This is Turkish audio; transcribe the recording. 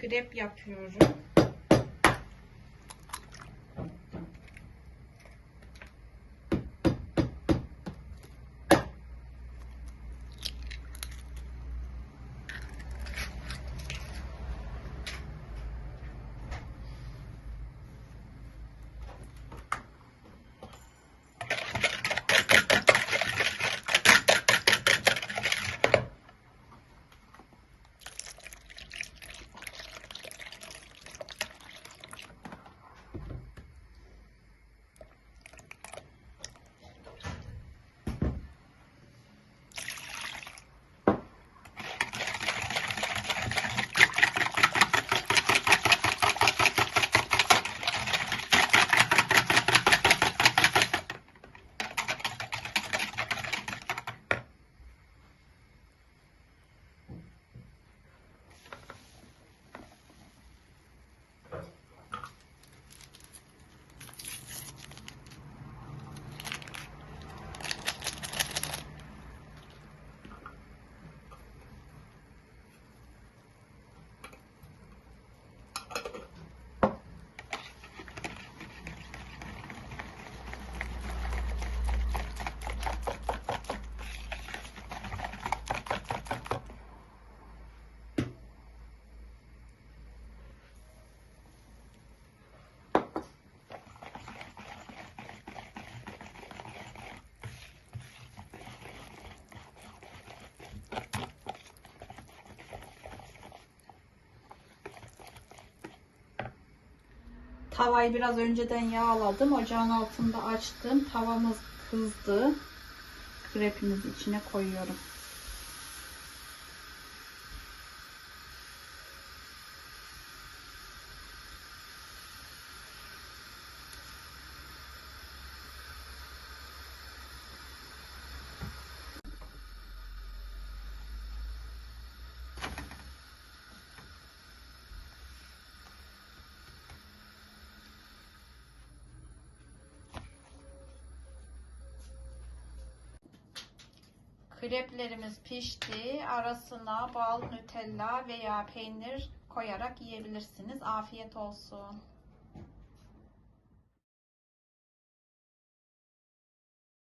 krep yapıyorum. Tavayı biraz önceden yağladım. Ocağın altında açtım. Tavamız kızdı. Krepimizi içine koyuyorum. Kreplerimiz pişti. Arasına bal, nutella veya peynir koyarak yiyebilirsiniz. Afiyet olsun.